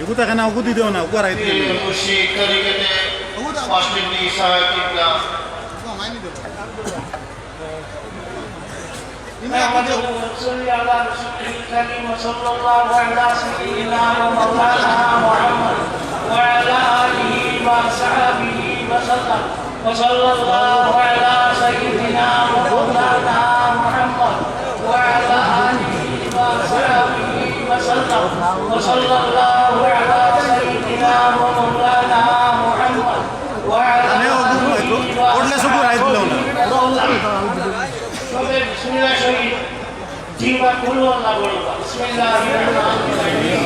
এগুলো এখানে ওগু দি দেও না ওগু আর আইতে খুশি তরিকতে অষ্টমী সাহায্যিকা صل على رسوله الكريم وصلى الله على سيدنا ومولانا وسلم وصلى الله على سيدنا ومولانا محمد وعلى جيوا قل هو الله بسم الله الرحمن الرحيم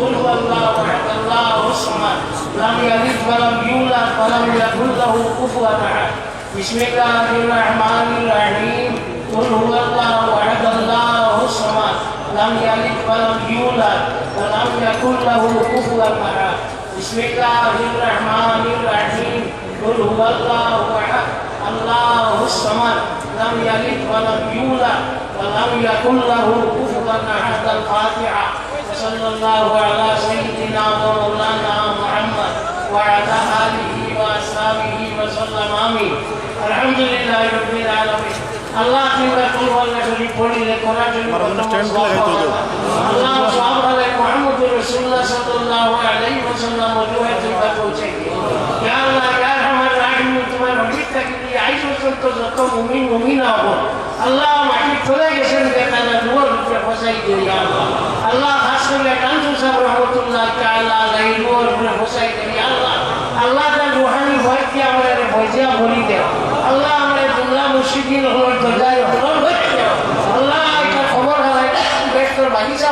قل هو الله احد الله الصمد لم يلد ولم يولد ولم يكن له كفوا احد بسم الله الرحمن الرحيم قل هو الله احد الله الصمد لم يلد ولم يولد ولم يكن له كفوا أحد. بسم الله الرحمن الرحيم. قل هو الله أحد. الله الصمد. لم يلد ولم يولد ولم يكن له كفوا أحد. الفاتحة. وصلى الله على سيدنا ومولانا محمد وعلى آله وأصحابه وسلم. آمين. الحمد لله رب العالمين. আল্লাহ তিনবার কুল আল্লাহ শরীফ পড়িলে কোরআন শরীফ। আল্লাহ সাহাবায়ে মুহাম্মদ রাসূলুল্লাহ সাল্লাল্লাহু আলাইহি ওয়াসাল্লাম ওজুহে তিনবার পৌঁছে ইয়া আল্লাহ ইয়া রহমান রাহিম তোমার রহমত থেকে দিয়ে আইস পর্যন্ত যত মুমিন মুমিনা হব? আল্লাহ মাটি চলে গেছেন বেকানা দুয়ার উপরে ফসাই দিও ইয়া আল্লাহ আল্লাহ খাস করে কাঞ্চু সাহেব রহমতুল্লাহ তাআলা আলাই দুয়ার উপরে ফসাই দিও ইয়া আল্লাহ আল্লাহ তার রুহানি ভয় কি আমাদের ভয়জিয়া বলি দেও আল্লাহ আমাদের জুমলা মুর্শিদিন হলর ভয় দেও আল্লাহ এটা খবর হালাই বেস্তর বাগিচা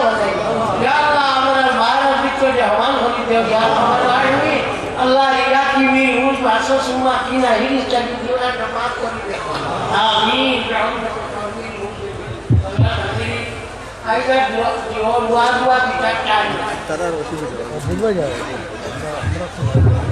ইয়া আল্লাহ আমাদের মায়ের ভিতরে হমান হলি দেও ইয়া আল্লাহ আল্লাহ ইয়া কি বি রুজ ভাষা সুমা কি না হিল চাকি দিও না মাফ করে দেও আমিন আইসা দোয়া দোয়া দোয়া দিতা চাই জি খবরের মধ্যে চিন্তা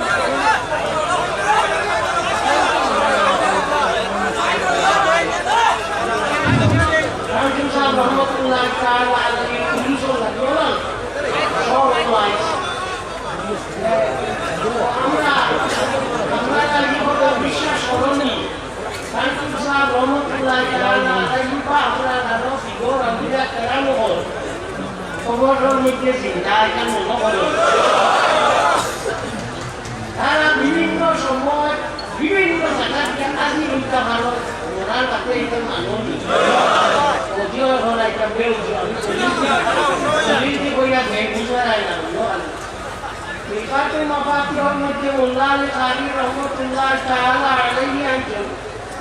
মনে হলো তারা বিভিন্ন সময় বিভিন্ন জায়গা থেকে আজি উল্টা ভালো ওনার কাছে এটা মানুষ যদিও এখন একটা বেউ চলিতে কইয়া ভেঙ বুঝাই না صفات مفاتيح المسلم الله القادر رحمة الله تعالى عليه أنتم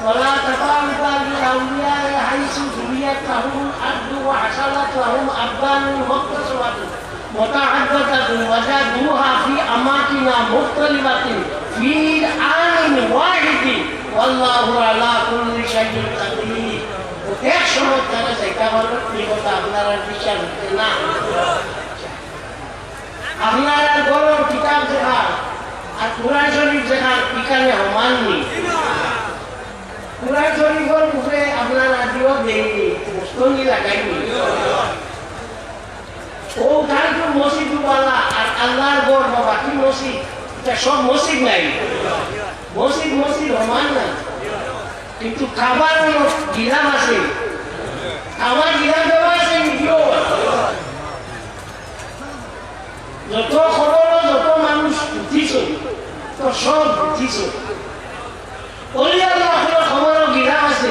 ولا تفاوت للأولياء حيث جريت لهم الأرض وحصلت لهم أبدان مختصرة متعددة وجدوها في أماكن مختلفة في آن واحد والله على كل شيء قدير এক সময় তারা সেটা হলো কি কথা আপনারা বিশ্বাস হচ্ছে না আপনারা গরম কিতাব শেখা আর কোরআন শরীফ শেখা এখানে সমাননি কোরআন শরীফের উপরে আপনারা দিও দেয়নি মুস্তঙ্গি লাগাইনি ও গানটো মসজিদ বালা আর আল্লাহর গড় বা বাকি মসজিদ এটা সব মসজিদ নাই। মসজিদ মসজিদ সমান না কিন্তু খাবার গিলাম আছে? খাবার গিলাম দেওয়া আছে নিদিও যত খবর যত মানুষ বুঝিছ তো সব বুঝিছ অলি আল্লাহ খবর গিলাম আছে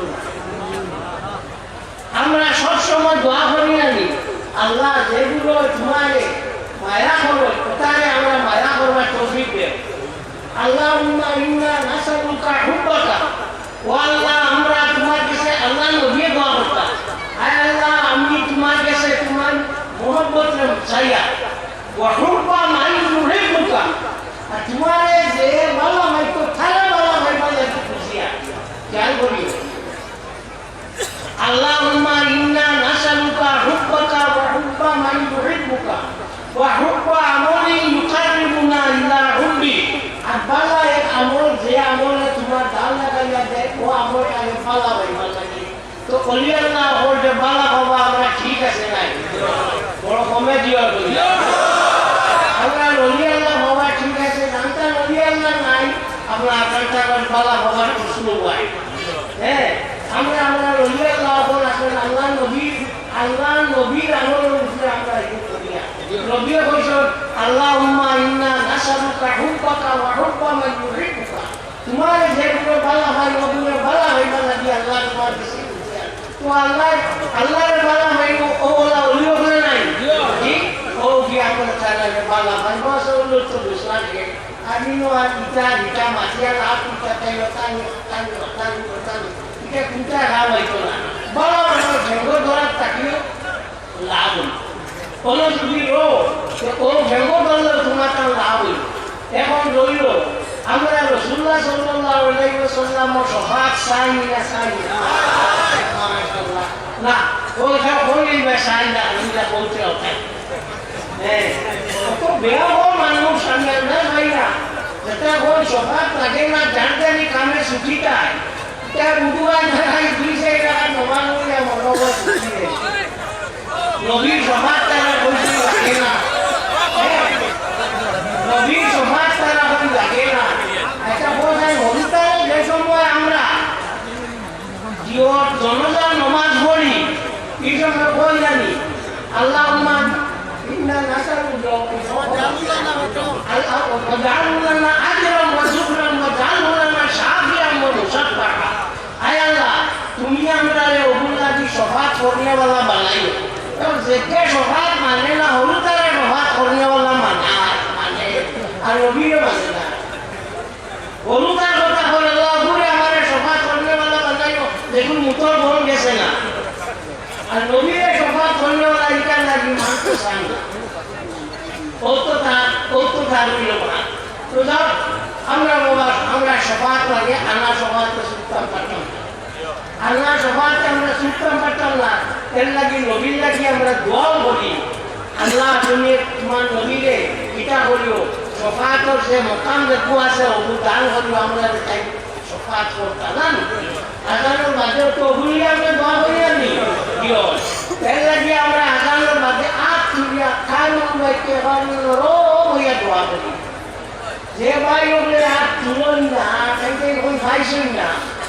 আমরা সবসময় দোয়া আল্লাহ যেগুলো তোমারে মায়া করো কোথায় আমরা মায়া করবার তৌফিক দেব। আল্লাহ ইন্না নাসালুকা হুব্বাকা। ও আল্লাহ, আমরা তোমার কাছে আল্লাহ নবী দোয়া করতাম। আয় আল্লাহ, আমি তোমার কাছে তোমার মোহব্বত চাইয়া। ও মাই নুহিব্বুকা আর তোমারে যে ভালো মাই তো থালা ভালো মাই ভালো খুশিয়া খেয়াল করিও আল্লাহুম্মা ইন্না নাসালুকা হুব্বাকা ওয়া হুব্বা মান ইউহিব্বুকা ওয়া হুব্বা আমলি ইউকারিমুনা ইলা হুব্বি। আর বালা এক আমল, যে আমলে তোমার দাল লাগাইয়া দেয়, ও আমল আগে ফালা ভাই ফালা তো কলি আল্লাহ ওর যে বালা হবা, আমরা ঠিক আছে নাই। বড় কমে দিও বলি। আমরা রলি আল্লাহ হবা, ঠিক আছে জানতা রলি আল্লাহ নাই। আমরা আকাঙ্ক্ষা বালা হবার প্রশ্ন হয় আমরা আমরা রলিয়ার না বল আসলে আল্লাহ নবীর আল্লাহ নবীর আমলের উপরে আমরা এই করিয়া নবীও কইছেন আল্লাহুম্মা ইন্না নাসালুকা হুব্বাকা ওয়া হুব্বা মান ইউহিব্বুকা। তোমার যেগুলো বালা হয় ওগুলো বালা হয়, বালা দিয়ে আল্লাহ তোমার খুশি। তো আল্লাহ আল্লাহর বালা হয়, ও ওলা ওলিও করে নাই? ঠিক ও কি আমরা চালা বালা হয়? বস ওলো তো বিশ্বাস কে আমি নো আর ইটা ইটা মাটিয়া লাভ ইটা তাই তাই তাই তাই এটা কুটা লাভ হইতো না? বড় বড় ঝেঙ্গো ধরা তাকিও লাভ হইতো কোনো যদি রো ও ভেঙ্গ করলে তোমার তার লাভ হইল এখন রইল আমরা রসুল্লাহ সাল্লাহ আলাইসাল্লাম সহাগ চাই না চাই না ওইটা বললি চাই না ওইটা বলতে হবে। হ্যাঁ কত বেয়া মানুষ সামনে না ভাই না যাতে ওই সহাগ লাগে না জানতে নি কামে ছুটিটায় ત્યાં ઊંધુમાં જરા ઈગલી છે એના જવાનું ને મનોબળ છે નવી સમાજ તારા કોઈ લાગે ના નવી তারা કોઈ લાગે না। একটা বড় সাহেব হরিতাল যে সময় আমরা জীবন জনতা নমাজ পড়ি এই সময় বই জানি। আল্লাহ আল্লাহ ইন্না নাসারু আল্লাহ করনেওয়ালা বানাইও এবং যেকে মানে না হলু তারা সফাত করনেওয়ালা মানা মানে আর রবিও মানে না হলু তার কথা আল্লাহ ঘুরে আমার সফাত করনেওয়ালা বানাইও দেখুন মুতর বন গেছে না আর নবীরে সফাত করনেওয়ালা ইকার লাগি মানতে চান না ও তো তার ও তো তার তো আমরা আমরা সফাত লাগে আনা সুত্তাম পাঠাম আল্লাহ সফাতে আমরা পাঠাম না এর লাগি নবীর লাগি আমরা দোয়াও করি। আল্লাহ তুমি তোমার নবীরে কিতা করিও। সফাতর যে মকাম দেখু আছে ওগু দান করিও আমরা তাই সফাত করতা না আজানোর মাঝে তো ওগুলি আমরা দোয়া করি আমি। এর লাগি আমরা আজানোর মাঝে আট তুলিয়া খান বাইকে রো হইয়া দোয়া করি। যে ভাই ওগুলো আর তুলন না তাইতে ওই ভাইছেন না।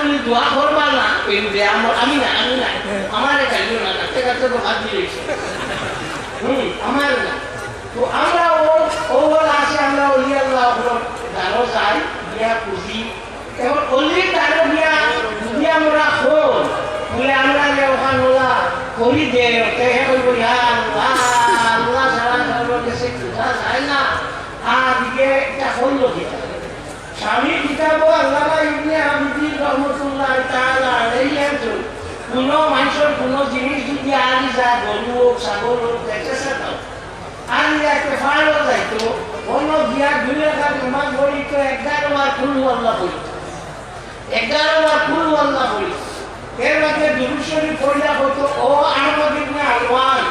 আমি না আমি না। আমার কাইও না আমার না। তো আমরা ও ওর আসে, আমরা খুশি। অলি দিয়া আমরা খোল। বলে আমরা ওখান করি দে হে সারা সর্ব কাছে খুঁজা যায় না আর দিকে এটা হইল কিতা স্বামী কিতাব আল্লামা ইবনে আবিদি রহমতুল্লাহ তাআলা আলাইহি কোনো মানুষের কোনো জিনিস যদি আনি যায়, গরু হোক, ছাগল হোক দেখেছে তো। আনি একটা ফাড়ো যাইতো অন্য গিয়া দুই রেখা নমাজ পড়ি তো এগারো বার ফুল আল্লাহ পড়ি এগারো বার ফুল আল্লাহ পড়ি এর মধ্যে দুরুশ্বরী হতো ও আহমদ ইবনে আলওয়ান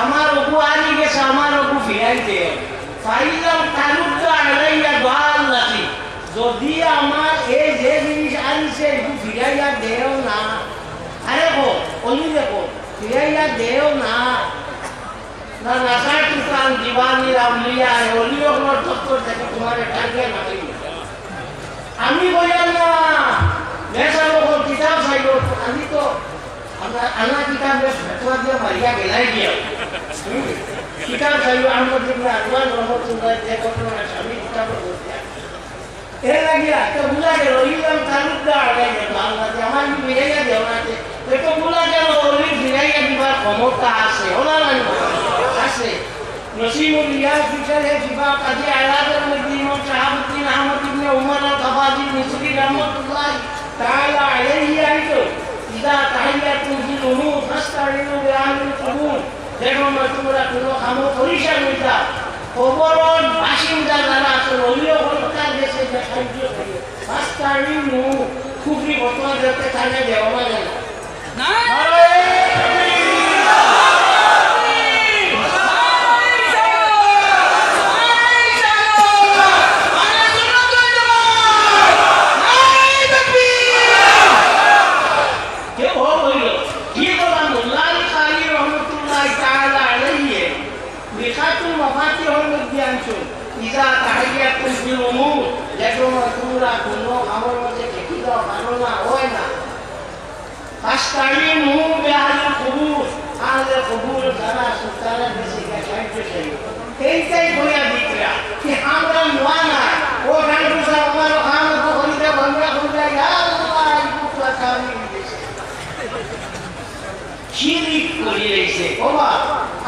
আমার অপু আনি গেছে, আমার অপু ফিরাই দে ফাইলাম তালুক আলাইয়া দোয়াল নাকি যদি আমার এই যে জিনিস আনিছে একটু ফিরাইয়া দেও না। আরে হো অলি দেখো ফিরাইয়া দেও না। না নাসার তুকান দিবানি রামলিয়া অলিও হলো দপ্তর থেকে তোমার টার্গেট না আমি বললাম না। মেসা লোক কিতাব চাইল আমি তো আমরা আনা কিতাব ফেতোয়া দিয়ে মারিয়া গেলাই দিয়া কিতাব চাইল আহমদ ইবনে আদওয়ান রহমতুল্লাহ যে ঘটনা আমি কিতাব বলতে এ লাগিয়া তো বুঝা গেল ইলাম তালুকদার আগাই গেল আল্লাহ আমার কি দেও না যে তো বুঝা গেল ওলি মিলাইয়া দিবার ক্ষমতা আছে। ওনা নাই আছে। নসিমুল ফিচার হে জিবা কাজী আয়াদের মধ্যে ইমাম শাহাবুদ্দিন আহমদ ইবনে উমর আল কাবাজি মিসরি রহমতুল্লাহ তাআলা আলাইহি আইতো। ইদা তাহিয়াতুল ফিল উমুর ফাস্তাইনু বিআহলিল কুবুর। যেমন তোমরা কোনো কাম করিসা নইতা কবরত বাসিন্দা যারা আছে ওলিও হলকার দেশে সাহায্য করে খুবই বর্তমান দেখতে কানে দেওয়া যায় না।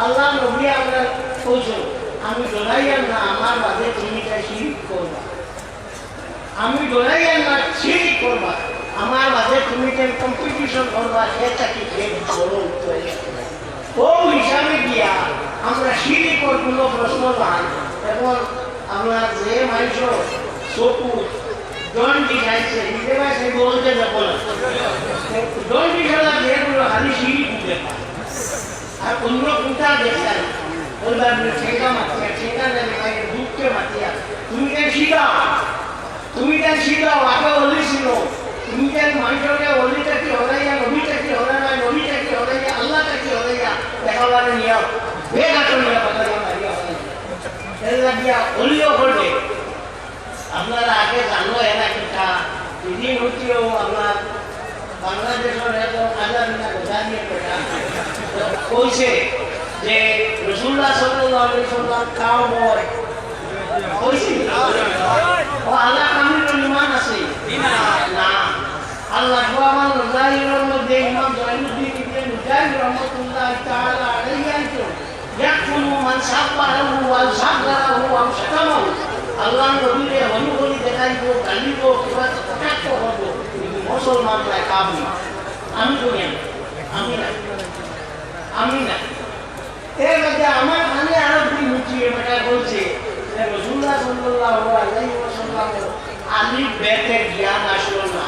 আল্লাহ নবী আমরা কৌশল আমি ডরাইয়ার না আমার বাদে তুমি তাই শিরিক করবা। আমি ডরাইয়ার না শিরিক করবা, আমার বাদে তুমি কম্পিটিশন করবা, সেটা কি বড় উত্তর ও হিসাবে গিয়া আমরা শিরিকর কোনো প্রশ্ন পাই এবং আমরা যে মানুষ চকু জন দিখাইছে নিজেরা সে বলতে যাব না। দিখালা যেগুলো খালি শিরিক দেখা আর অন্য কোনটা দেখছেন বলবার ঠেকা মাতিয়া ঠেকা নেবে বাইরে দুঃখে মাতিয়া তুমি কেন শিখাও? তুমি কেন শিখাও? আগে অলি ছিল। তুমি কেন মানুষকে অলিটা কি হরাইয়া নবীটা কি হরাইয়া নবীটা কি হরাইয়া আল্লাহটা কি হরাইয়া, দেখাবারে নিয়াও বেগাটো নিয়া কথা দিয়া অলিও করবে। আপনারা আগে জানো এরা কিটা দিদিন হচ্ছেও আপনার কইছে যে রসুল্লাহ সাল্লাল্লাহু আলাইহি সাল্লাম কাউ বয় কইছি ও আল্লাহ কামিল ইমান আছে না আল্লাহ সুবহান নজাইরের মধ্যে ইমাম জয়নুদ্দিন ইবনে মুজাহিদ রাহমাতুল্লাহ তাআলা আলাইহি আইতো ইয়াকুলু মান সাব্বাহু ওয়াল সাব্বাহু ওয়া শাতামাহু আল্লাহ নবীরে হনু হলি দেখাইবো, গালিব, কিবা হব মুসলমান নাই কাবি আমি না আমি না আমি না এর মধ্যে আমার কানে আরও দুই মুচিয়ে বেটা বলছে রসুল্লাহ সাল্লাল্লাহু আলাইহি ওয়াসাল্লাম আলী বেতে জ্ঞান আসলো না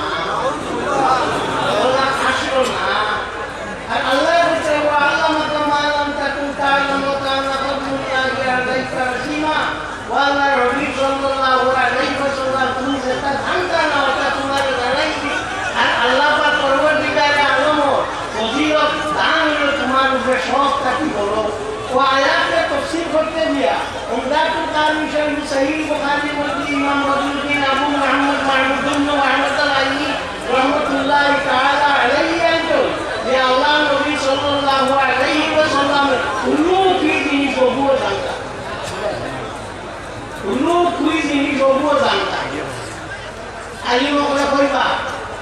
আল্লাহ নবী সাল্লাল্লাহু আলাইহি ওয়াসাল্লাম তুমি যেটা জানতা না ওটা তোমার জানাইছি আর আল্লাহ পাক পরবর্তীকালে আলম ফজিলত দান হলো তোমার উপরে সব কাটি বলো? ও আয়াতকে তফসির করতে দিয়া উমদাতুল কারি শরীফ সহিহ বুখারী মধ্যে ইমাম রজুদ্দিন আবু মুহাম্মদ মাহমুদুল রহমত আলাইহি রহমতুল্লাহ তাআলা আলাইহি আইতো যে আল্লাহ নবী সাল্লাল্লাহু আলাইহি ওয়াসাল্লাম কোনো কি জিনিস বহু জানতা। কোনো কি জিনিস বহু জানতা আলি মকলে কইবা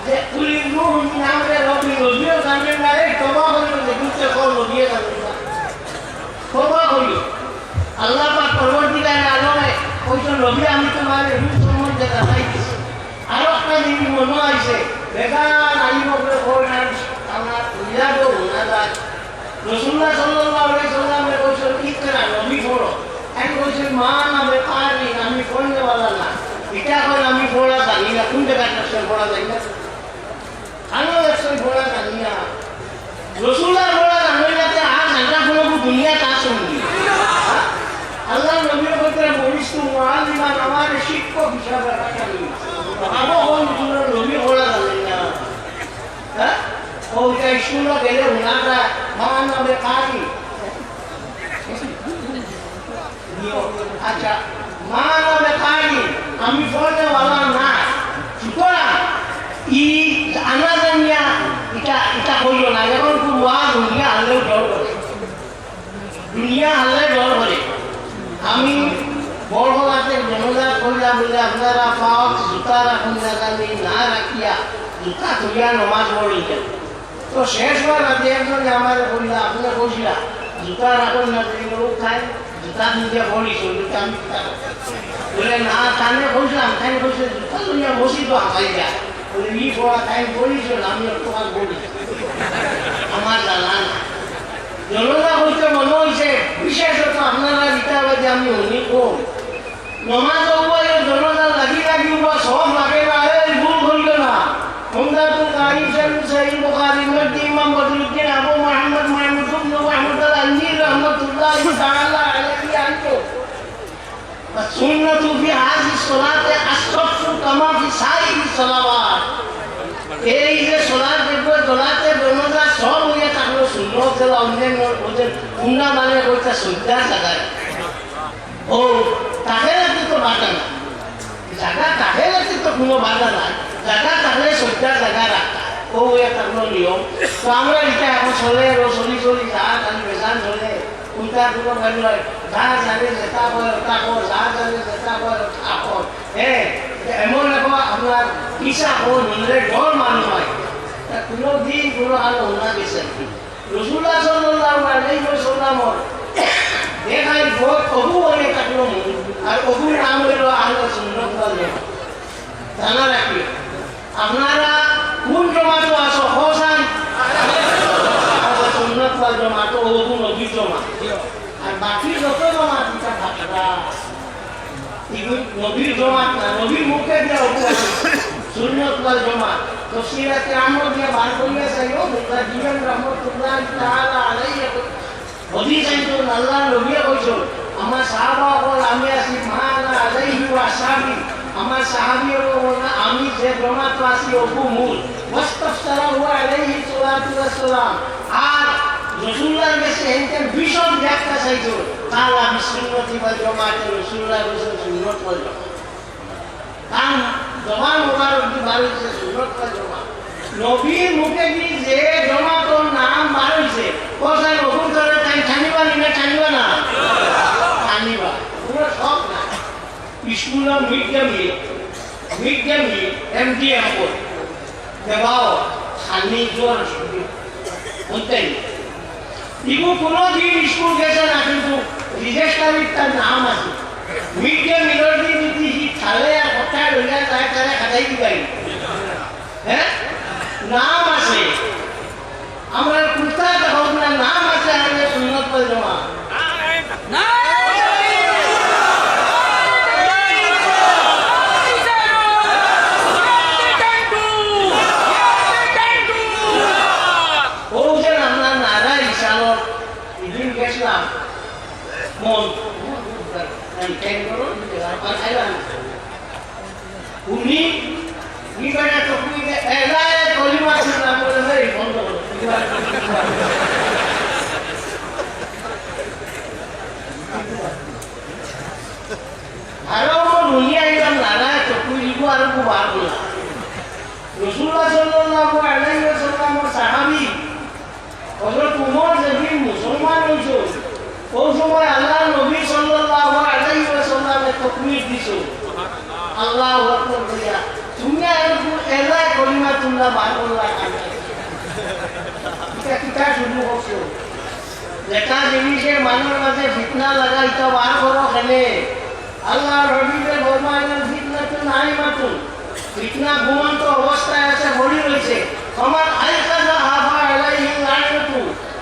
যে কুলি নূর নামে রবি, রবিও জানেন না তবা করিল দেখুতে কল রবিয়ে জানেন না তবা করিল আল্লাহ পাক পরবর্তীকালে আলমে কইছেন রবি আমি তোমার সম্বন্ধে দেখাই দিছি আরও একটা জিনিস মনে আইছে। বেগান আলি মকলে কই না আমার উল্লাদও না যায়। রসুল্লাহ সাল্লাল্লাহু আলাইহি সাল্লামে কইছেন ইকরা নবী পড়ো এক কইছেন মা নামে পারি আমি পড়নে वाला না। কই আমি পড়া জানি না, কোন জায়গাটা পড়া জানি না। আমিও একশোই পড়া জানি না রসুল্লাহ পড়া জানি না যে আর নাটা কোনো দুনিয়া তা শুনবি আল্লাহ নবীর কথা বলিস তো মুআল্লিমান আমার শিক্ষক হ্যাঁ ওইটা স্কুলে গেলে ওনারা মা নামে কারি আচ্ছা মা আমি ফলে ওয়ালা না সুতরাং ই আনা জানিয়া এটা এটা কইল না যখন কুয়া দুনিয়া আনলেও ডর করে দুনিয়া আনলে ডর করে আমি বড়লাতে জনজাত করিয়া বলে আপনারা পাও জুতা রাখুন না জানি, না রাখিয়া জুতা খুলিয়া নমাজ পড়িলেন। তো শেষ হওয়ার আগে একজন আমার কইলা আপনি কইছিলা জুতা রাখুন না যদি লোক খায় জুতা দিয়ে পড়িস ওইটা আমি বলে, না, কানে কইছিলাম খাই কইছে জুতা লইয়া বসি তো আমাই যায় বলে, ই পড়া খাই পড়িস আমি তোমার বলি আমার জানা না জনতা হইতে মনে হয়েছে বিশেষত আপনারা রিটাবাদে আমি শুনি কম। নমাজ উপরে জনতা লাগি লাগি উবা সব লাগে না। এই ভুল করিল না। হুমদাতুল কারি সাহেব সহিহ বুখারী মধ্যে ইমাম বদরুদ্দিন, আবু মুহাম্মদ মাহমুদ ইবনে মাহমুদ আল-আনজি রাহমাতুল্লাহ তাআলা আলাইহি আনহু। সুন্নাতু ফি হাযিহি সালাতে আসফু কামা ফি সাইরি সালাওয়াত। এই যে সোলার দেখব দোলাতে জনতা সব হইয়া থাকল সুন্দর গেল অন্যান্য ওদের কুন্ডা মানে সজ্জার জায়গায়। ও, তাকে না জায়গা তাকে রাখতে তো কোনো বাধা নাই। জায়গা থাকলে সজ্জার জায়গা রাখা ও হইয়া থাকল নিয়ম। তো আমরা এটা এখন চলে চলি চলি, যা খালি বেজান চলে। উল্টা কোনো গাড়ি লয়। যা, জানে যেটা কয় ওটা কর যা, জানে যেটা কয় ওটা কর হ্যাঁ এমন এখন আপনার পিসা হো নিলে ডর মানুষ হয়। কোনো দিন কোনো আলো না গেছে রসুল্লাহ সাল্লাল্লাহু আলাইহি ওয়াসাল্লামর দেখাই বহুত অবু হয়ে। থাকল আর অবুর নাম হইল আহলে সুন্নাত জানা রাখি, আপনারা কোন জমাত আছো? হোসান সুন্নাত ওয়াল জামাত অবু নবী জমাত আর বাকি যত জমাত এটা ভাগরা নবীর জমাত নবীর মুখে দেওয়া সুন্নত ওয়াল জমাত তফসিরাতে আহমদ দিয়ে বার করিয়া চাইও মুতাজিয়ান রহমতুল্লাহ তাআলা হদিস আইতো আল্লাহ নবী কইছো। আমার সাহাবা হল আমি আছি মানা আলাইহি ওয়া সাহাবি। আমার সাহাবি হল আমি যে জমাত আছি অপু মূল। ওয়াস্তাফসারা হুয়া আলাইহি সালাতু ওয়াসসালাম আর রসুল্লাহর কাছে এনতেন ভীষণ ব্যাখ্যা চাইছো। তাহলে আমি সুন্নতি বা জমাতে রসুল্লাহ বসে সুন্নত ওয়াল কারণ জমান মোবারক দি সুন্নত ওয়াল নবীর মুখে দি যে জমাতর নাম বার হয়েছে কোথায় রকুন করে তাই টানিবা নি না টানিবা না টানিবা পুরো সব না স্কুলের mid day meal mid day meal M D M করে দেবাও খানি জোর বুঝতেন ইগো কোনো দিন স্কুল গেছে না, কিন্তু রেজিস্টারির তার নাম আছে। মিড ডে মিলের দিন যদি খালে আর কথা রইলা তাই তারা খাটাই দিবাই হ্যাঁ? নাম আছে। আমরা কুর্তা দেখো না নাম আছে আমাদের সুন্নত জমা ও যে আমরা নারা ইশানোর এদিন গেছিলাম মন উনি কি করে চকুই এলাই কলিমা শুনলাম বলে ভাই বন্ধ করো আরও দুনিয়া এলাম নারা চকুই দিব আর খুব বার করলাম রসুল্লাহ সাল্লাল্লাহু আলাইহি ওয়াসাল্লামের সাহাবী হযরত উমর যেদিন হইছো ওই সময় আল্লাহ নবী সাল্লাল্লাহু আলাইহি ওয়াসাল্লামে তাকবীর দিছো? আল্লাহু আকবার বলিয়া, তুমি এরকম এলাই কলিমা তোমরা করলা কেন এটা কিটা শুরু করছ যেটা জিনিসের আমার লাইনতু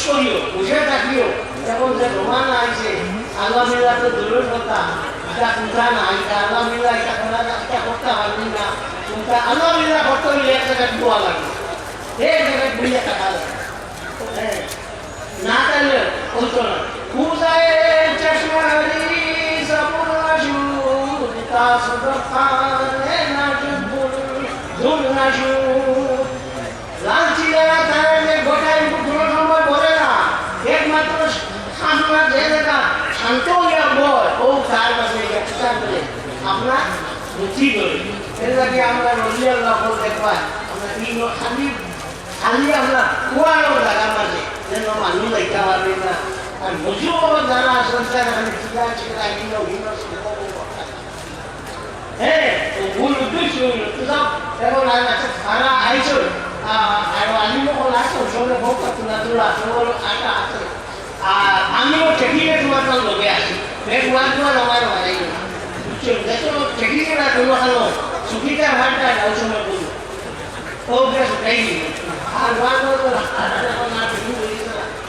পুষ করিও পুষে থাকিও। এখন যে রোমান আছে আল্লাহ মিল্লা তো দূরের কথা। এটা কোনটা না এটা আল্লাহ মিল্লা এটা করা এটা করতে পারবি না কোনটা আল্লাহ মিল্লা করতে হলে এক জায়গায় দোয়া লাগে। এক জায়গায় বুঝে টাকা লাগে। না তাহলে বলতো না। পূজায় চশমারি সবুর তাসদকানে নাজবুল ধুল নাজুর লাঞ্চিরা তাহলে গোটাই কোনো সময় বলে না। একমাত্র আপনার যে জায়গা শান্ত হইয়া বয় ও তার কাছে একটা বলে আপনার রুচি করে এর লাগে আমরা রলি আল্লাহ দেখবা আমরা তিন খালি খালি আমরা কুয়ারও জায়গার মাঝে যেন মানুষ দেখা পারবে না। আর বুঝিও যারা সংসার খালি চিরা চিরা হিন হিন হ্যাঁ ভুল উদ্দেশ্য এখন আর আর আলিম কল আছে সবে হোক তুলা তুলা সবর আটা আছে। আর আমিও টেকিয়ে তোমার কাল লগে আছি। এক ওয়ান তোমার আমার না বুঝছ দেখো টেকিয়ে না তোমার কালো সুখিটা ভাটটা যাও সময় বলব ও বেশ তাই আর ওয়ান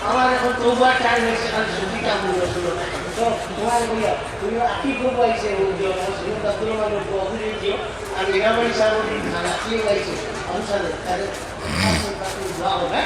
আমার এখন তোবার টাইম হয়েছে খালি সুখিটা বলব শুনো তোমার বইয়া তুমি আকি খুব পাইছে মানে দিও আর নিরাময় সাহেব খানা কি পাইছে অনুসারে তাহলে দোয়া হবে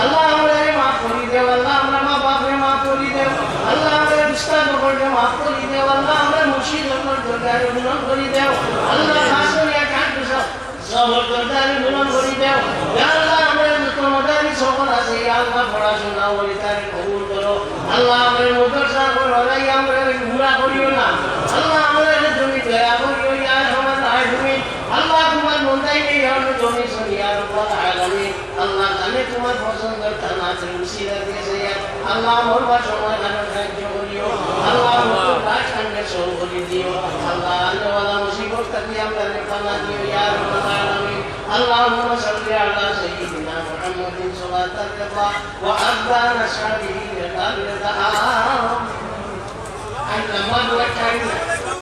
আল্লাহ আমাদের মাফ করি দেও, আল্লাহ আমরা মা বাপরে মাফ করি দেও, আল্লাহ আমাদের দুষ্কার করে মাফ করি দেও, আল্লাহ আমরা মুশিদ দরকার গুণন করি দেও, আল্লাহ খাস করে কাঠ সব দরকার গুণন করি দেও আল্লাহ আমাদের যত মদারি সকল আছে আল্লাহ পড়াশোনা বলি তার কবুল করো, আল্লাহ আমাদের মদরসা করে আমরা ঘুরা করিও না, আল্লাহ তুমি আল্লাহ তোমার মন্দাই নেই আমরা জমি সরিয়া রব্বাল আলামিন আল্লাহ জানে তোমার পছন্দের থানা আছে উসিলা দিয়েছে আল্লাহ মরবার সময় জানো সাহায্য করিও আল্লাহ মোর কাজ কান্ডে সহ করে দিও আল্লাহ আল্লাহ মুসিবত থাকি আমরা নেপালা দিও ইয়া রব্বাল আলামিন اللهم صل على سيدنا محمد صلاة الرضا وأبان أصحابه لقال الرضا أنت ما هو